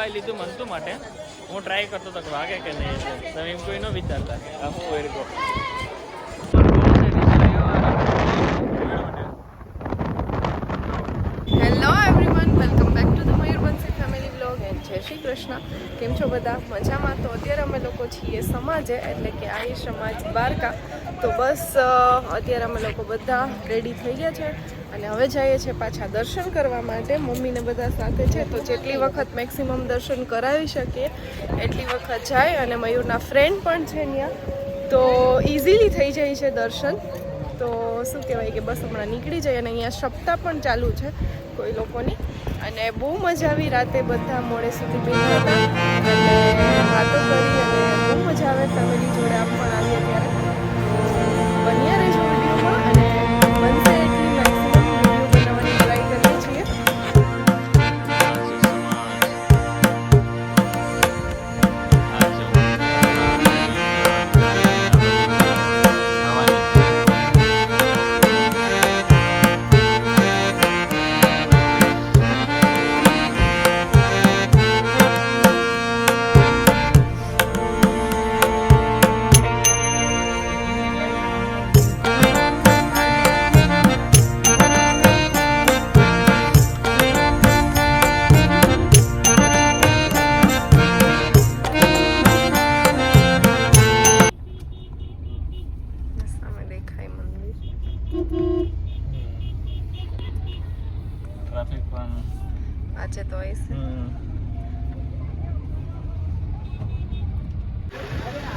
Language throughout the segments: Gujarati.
દબાઈ લીધું મનતું માટે. હું ટ્રાય કરતો હતો કે વાગે કે નહીં તમે એમ કોઈ ન વિચારતા હું વેરી go hello everyone welcome back to the Mayurvanshi family blog and Shri Krishna કેમ છો બધા? મજામાં? તો અત્યારે અમે લોકો છીએ સમાજે, એટલે કે આહી સમાજ દ્વારકા. તો બસ અત્યારે અમે લોકો બધા રેડી થઈ ગયા છે. અને હવે જઈએ છીએ પાછા દર્શન કરવા માટે. મમ્મીને બધા સાથે છે તો જેટલી વખત મેક્સિમમ દર્શન કરાવી શકીએ, એટલી વખત જાય અને મયુરના ફ્રેન્ડ પણ છે ત્યાં. તો ઇઝીલી થઈ જાય છે દર્શન. તો શું કહેવાય કે બસ હમણાં નીકળી જાય અને અહીંયા સપ્તાહ પણ ચાલુ છે કોઈ લોકોની. અને બહુ મજા આવી રાતે બધા મોડે સુધી બહુ મજા આવે ફેમિલી જોડે પણ આવીએ ત્યારે.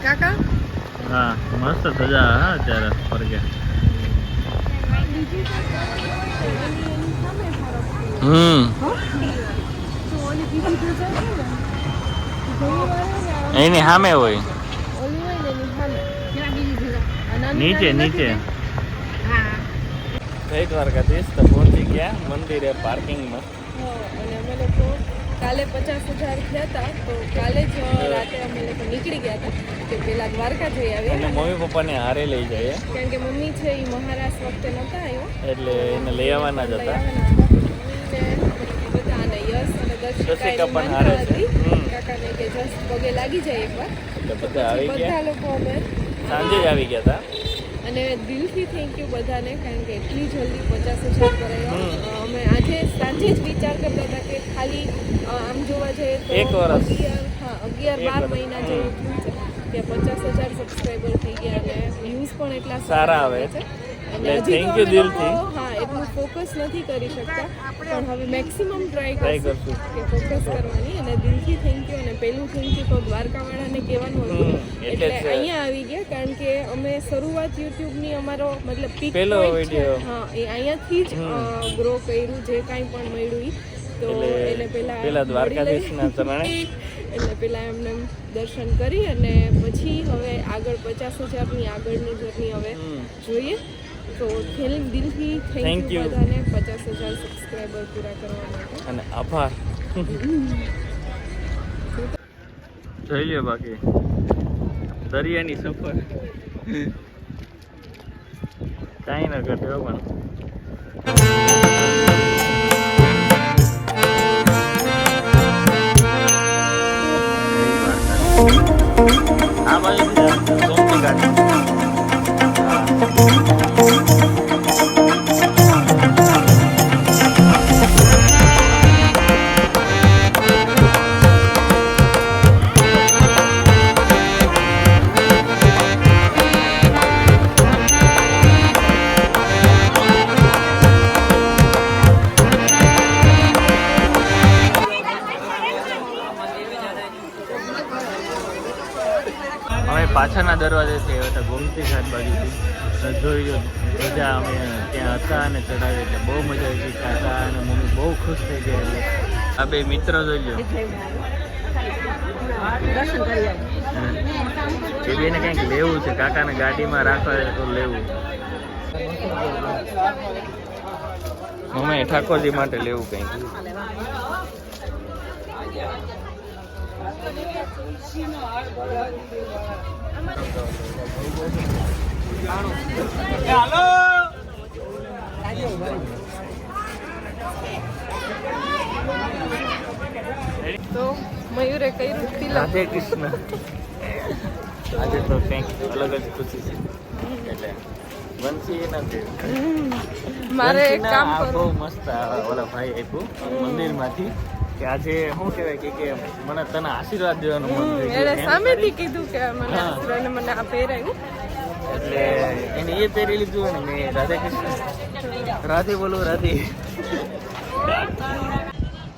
કાકા? હા મસ્ત સજા હા અત્યારે ફરકે. હમ. એની સામે હોય. નીચે નીચે. જય દ્વારકાધીશ તો પહોંચી ગયા મંદિરે પાર્કિંગમાં અને અમે લોકો કાલે પચાસ હજાર થયા હતા તો કાલે જ રાતે અમે લોકો નીકળી ગયા હતા કે પેલા દ્વારકા જઈ અને આવ્યા મમ્મી પપ્પાને હારે લઈ જાય કારણ કે મમ્મી છે એ મહારાષ્ટ્ર વખતે નહોતા આવ્યો. એટલે એને લઈ આવવાના જ હતા. મમ્મીને બધા અને યશ અને દર્શિકા પણ હારે. કાકાને કે જસ્ટ પગે લાગી જાય એકવાર. બધા આવી બધા લોકો અમે સાંજે જ આવી ગયા હતા. અને દિલથી થેન્ક યુ બધાને કારણ કે એટલી જલ્દી પચાસ હજાર કરાયો. અમે આજે સાંજે જ વિચાર કરતા હતા કે ખાલી આમ જોવા જઈએ તો અગિયાર હા અગિયાર બાર મહિના જેવું થયું છે. કે પચાસ હજાર સબસ્ક્રાઈબર થઈ ગયા અને વ્યૂઝ પણ એટલા સારા આવે. છે. અને યુ દિલથી. એટલું ફોકસ નથી કરી શકતા. પણ હવે મેક્સિમમ ટ્રાય કરશું. કે ફોકસ કરવાની અને દિલથી થેન્ક યુ. અને પહેલું થેન્ક યુ તો દ્વારકાવાળાને કહેવાનું હતું. એટલે અહીંયા આવી ગયા કારણ કે અમે શરૂઆત યુટ્યુબની અમારો મતલબ પીક પહેલો હા એ અહીંયાથી જ ગ્રો કર્યું જે કાંઈ પણ મળ્યું તો એને દ્વારકાધીશના ચરણે. એટલે પેલા એમને દર્શન કરી અને પછી હવે આગળ પચાસ હજારની આગળની જર્ની હવે જોઈએ. તો દિલ દિલથી થેન્ક યુ બધાને પચાસ હજાર સબસ્ક્રાઈબર પૂરા કરવા માટે અને આભાર. જોઈ લ્યો બાકી. દરિયાની સફર. કાંઈ ન ઘટ્યો પણ. આ બાજુ સોમની ગાડી હતા, ગોમતી ઘાટ બાજુથી. જોઈ ગયો બધા અમે ત્યાં હતા અને ચડાવી એટલે બહુ મજા આવી ગઈ. કાકા અને મમ્મી બહુ ખુશ થઈ ગયા એટલે. આ બે મિત્ર જોઈ લો. એ બેને કંઈક લેવું છે, કાકાને ગાડીમાં રાખવા તો લેવું. મમ્મી, ઠાકોરજી માટે લેવું કંઈક. તો મયુરે કર્યું તિલક. રાધે કૃષ્ણ. આજે તો કંઈક અલગ જ ખુશી છે. એટલે મારે એક કામ બહુ મસ્ત ઓલા ભાઈ આપ્યું મંદિરમાંથી. કે આજે શું કહેવાય કે કે મને તને આશીર્વાદ દેવાનું મન. એમ સામેથી કીધું કે મને આશીર્વાદ મને આ પહેરાયું એટલે એને એ પહેરી લીધું ને મેં રાધે કૃષ્ણ રાધે બોલો રાધે.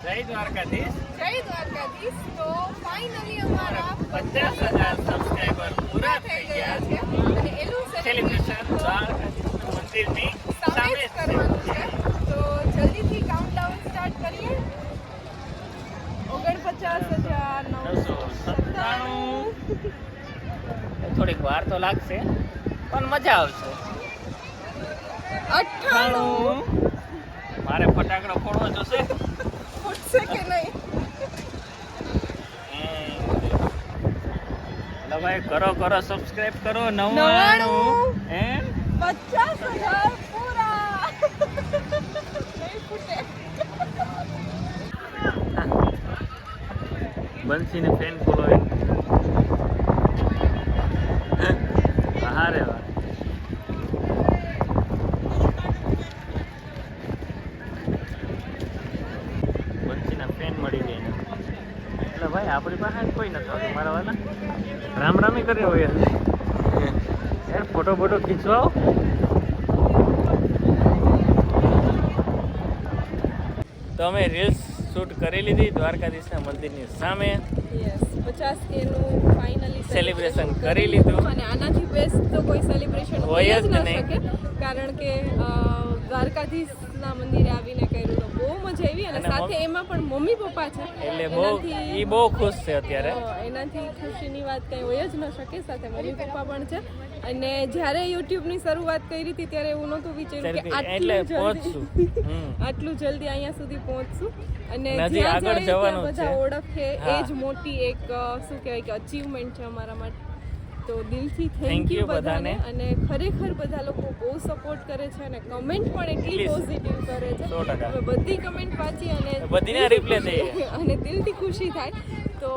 જય દ્વારકાધીશ. જય દ્વારકાધીશ. તો ફાઇનલી અમારા પચાસ હજાર સબસ્ક્રાઈબર પૂરા થઈ ગયા છે. અને એનું સેલિબ્રેશન દ્વારકાધીશ મંદિરની સામે. કરવાનું છે. ઓગણપચાસ હજાર નવસો સત્તાણું. થોડીક વાર તો લાગશે પણ મજા આવશે. અઠાણું મારે ફટાકડો ફોડવો જોશે ફૂટશે કે નહીં? ભાઈ કરો કરો સબસ્ક્રાઇબ કરો નવ્વાણું. નવ્વાણું. હે પચાસ હજાર પૂરા નહીં ફૂટે બંસીને ફેન ફોલોઈંગ હા રે વાહ બંસીના મળી ગયા. એટલે ભાઈ, આપણી પાસે કોઈ નથી મારા વાલા. રામ રામી કરી હોય યાર ફોટો ફોટો ખીચવાઓ તો અમે રીલ્સ શૂટ કરી લીધી દ્વારકાધીશના મંદિરની સામે. પચાસ કેનું ફાઇનલી સેલિબ્રેશન કરી લીધું. અને આનાથી બેસ્ટ તો કોઈ સેલિબ્રેશન હોય જ નહીં. શકે કારણ કે દ્વારકાધીશના મંદિરે આવીને કર્યું તો બહુ મજા આવી અને અને સાથે એમાં પણ મમ્મી પપ્પા છે. એટલે બહુ એ બહુ ખુશ છે અત્યારે. એનાથી ખુશીની વાત કંઈ હોય જ ન શકે સાથે મમ્મી પપ્પા પણ છે. અને જ્યારે યુટ્યુબની શરૂઆત કરી હતી ત્યારે એવું નહોતું વિચાર્યું કે આટલું પહોંચશું. જલ્દી આટલું જલ્દી અહીંયા સુધી પહોંચશું. અને જ્યાં જવાનું બધા. ઓળખે એ જ મોટી એક શું કહેવાય કે અચીવમેન્ટ છે અમારા માટે. તો દિલથી થેન્ક યુ બધાને. અને ખરેખર બધા લોકો બહુ સપોર્ટ કરે છે અને કમેન્ટ પણ એટલી પોઝિટિવ કરે છે. અમે બધી કમેન્ટ વાંચી અને બધીને રિપ્લે થઈ અને દિલથી ખુશી થાય. તો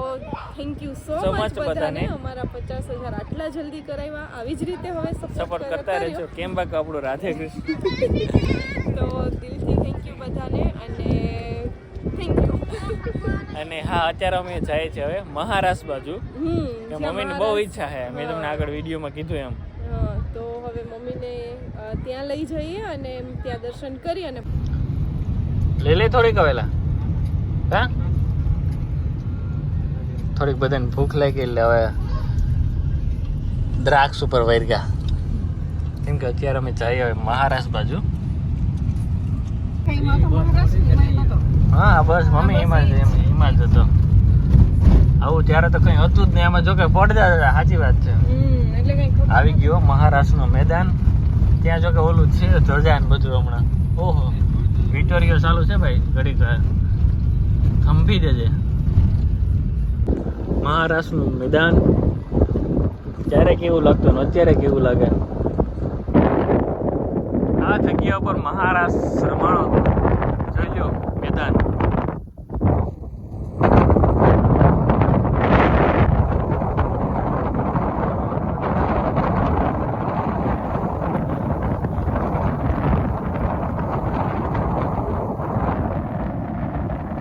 થેન્ક યુ સો મચ બધાને. અમારા પચાસ હજાર આટલા જલ્દી કરાવ્યા. આવી જ રીતે હવે સપોર્ટ કરતા રહેજો. કેમ બાકી આપણું રાધે કૃષ્ણ? તો દિલથી થેન્ક યુ બધાને. અને થેન્ક યુ અને હા અત્યારે અમે જાય છે હવે મહારાષ્ટ્ર બાજુ. હમ કે મમ્મીની બહુ ઈચ્છા છે. મેં તમને આગળ વિડીયોમાં કીધું એમ. હા, તો હવે મમ્મીને ત્યાં લઈ જઈએ અને એમ ત્યાં દર્શન કરી અને લઈ લે થોડીક હવેલા હા? થોડીક બધાને ભૂખ લાગી એટલે હવે દ્રાક્ષ ઉપર વૈરગા. કેમ કે અત્યારે અમે જઈએ હવે મહારાષ્ટ્ર બાજુ. હા બસ મમ્મી એમાં જ એમ- જ હતો. આવું ત્યારે તો કઈ હતું જ નહીં એમાં જો કે પડદા હતા સાચી વાત છે. આવી ગયો મહારાષ્ટ્રનું મેદાન. ત્યાં જો કે ઓલું છે ધ્વજા ને બધું હમણાં. ઓહો વિટોરિયો ચાલુ છે ભાઈ ઘડીક. થંભી દેજે. મહારાષ્ટ્રનું મેદાન. ત્યારે કેવું લાગતું ને અત્યારે કેવું લાગે? આ જગ્યા ઉપર મહારાષ્ટ્ર રમાણો. જોઈ લો મેદાન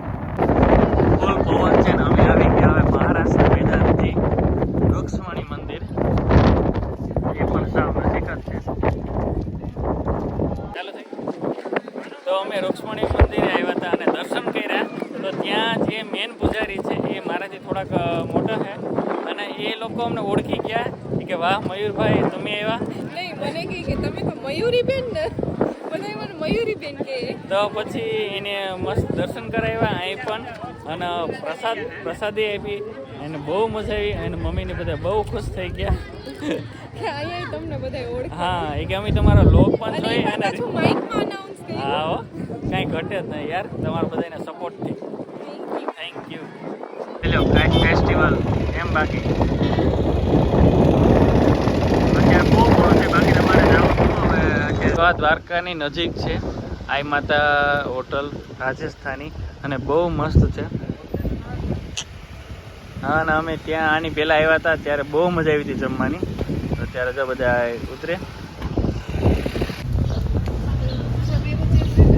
ફૂલ પવન છે ને અમે આવી ગયા હવે મહારાષ્ટ્ર મેદાનથી વૃક્ષવાણી મંદિર એ પણ સાવ નજીક જ છે ચાલો થઈ તો અમે રૂક્ષ્મણી મંદિરે આવ્યા હતા અને દર્શન કર્યા ત્યાં જે મેન પૂજારી છે એ મારાથી થોડાક મોટા છે. અને એ લોકો અમને ઓળખી ગયા કે વાહ મયુરભાઈ તમે આવ્યા? નહીં મને કહે કે તમે તો મયુરી બેન ને બધા મને મયુરી બેન કે તો પછી એને મસ્ત દર્શન કરાવ્યા અહીં પણ. અને પ્રસાદ પ્રસાદી આપી. એને બહુ મજા આવી અને મમ્મીને બધા બહુ ખુશ થઈ ગયા. અહીંયા તમને બધા ઓળખે. હા એ કે અમે તમારો લોક પણ જોઈ અને માઇકમાં અનાઉન્સ કર્યું. હા કાંઈ ઘટે જ નહીં યાર તમારા બધાના સપોર્ટથી Thank you. Thank you hello kite festival એમ બાકી. દ્વારકાની નજીક છે, આઈ માતા હોટલ, રાજસ્થાની, અને બહુ મસ્ત છે. હા ને અમે ત્યાં આની પહેલા આવ્યા હતા, ત્યારે બહુ મજા આવી હતી જમવાની. તો ત્યારે તો બધા ઉતરે.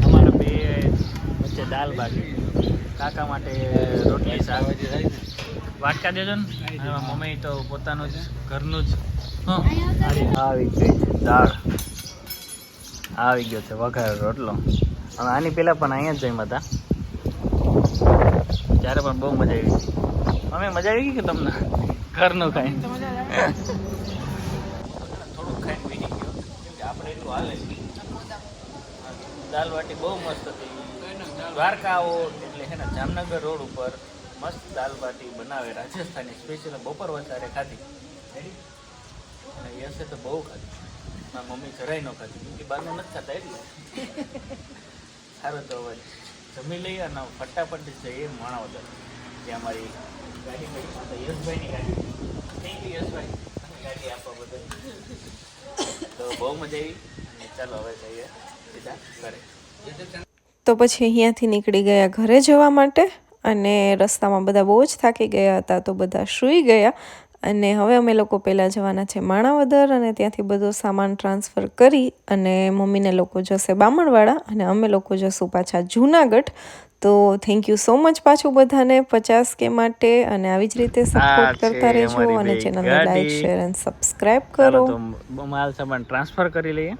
અમારા બે વચ્ચે દાલ બાટી કાકા માટે રોટલી શાક. વાટકા દેજો ને. મમ્મી તો પોતાનું જ ઘરનું જ. આવી ગઈ છે દાળ. આવી ગયો છે વઘાર રોટલો. અને આની પહેલાં પણ અહીંયા જ જમ્યા હતા. ત્યારે પણ બહુ મજા આવી હતી. અમે મજા આવી ગઈ કે તમને? ઘરનું ખાઈ. થોડુંક ખાઈને વીણી ગયો. આપણે એટલું હાલે. દાલ બાટી બહુ મસ્ત હતી. દ્વારકા આવો છે ને, જામનગર રોડ ઉપર મસ્ત દાલ બાટી બનાવે, રાજસ્થાની સ્પેશિયલ બપોર વચારે ખાધી? અને યશે તો બહુ ખાધી. મારી મમ્મી જરાય ન ખાધી. એ બહારનું નથી ખાતા એટલે. સારું તો હવે જમી લઈએ અને ફટાફટ જઈએ માણાવદર ત્યાં અમારી ગાડી પડી યશભાઈની ગાડી. Thank you Yashbhai. ગાડી આપવા બદલ. તો બહુ મજા આવી. અને ચાલો હવે જઈએ સીધા ઘરે. તો પછી અહીંયાથી નીકળી ગયા ઘરે જવા માટે અને રસ્તામાં બધા બહુ જ થાકી ગયા હતા તો બધા સૂઈ ગયા. અને હવે અમે લોકો પહેલાં જવાના છે માણાવદર અને ત્યાંથી બધો સામાન ટ્રાન્સફર કરી અને મમ્મીને લોકો જશે બામણવાડા અને અમે લોકો જશું પાછા જૂનાગઢ. તો થેન્ક યુ સો મચ પાછું બધાને પચાસ કે માટે અને આવી જ રીતે સપોર્ટ કરતા રહેજો અને ચેનલને લાઈક શેર અને સબસ્ક્રાઈબ કરો. માલ સામાન ટ્રાન્સફર કરી લઈએ.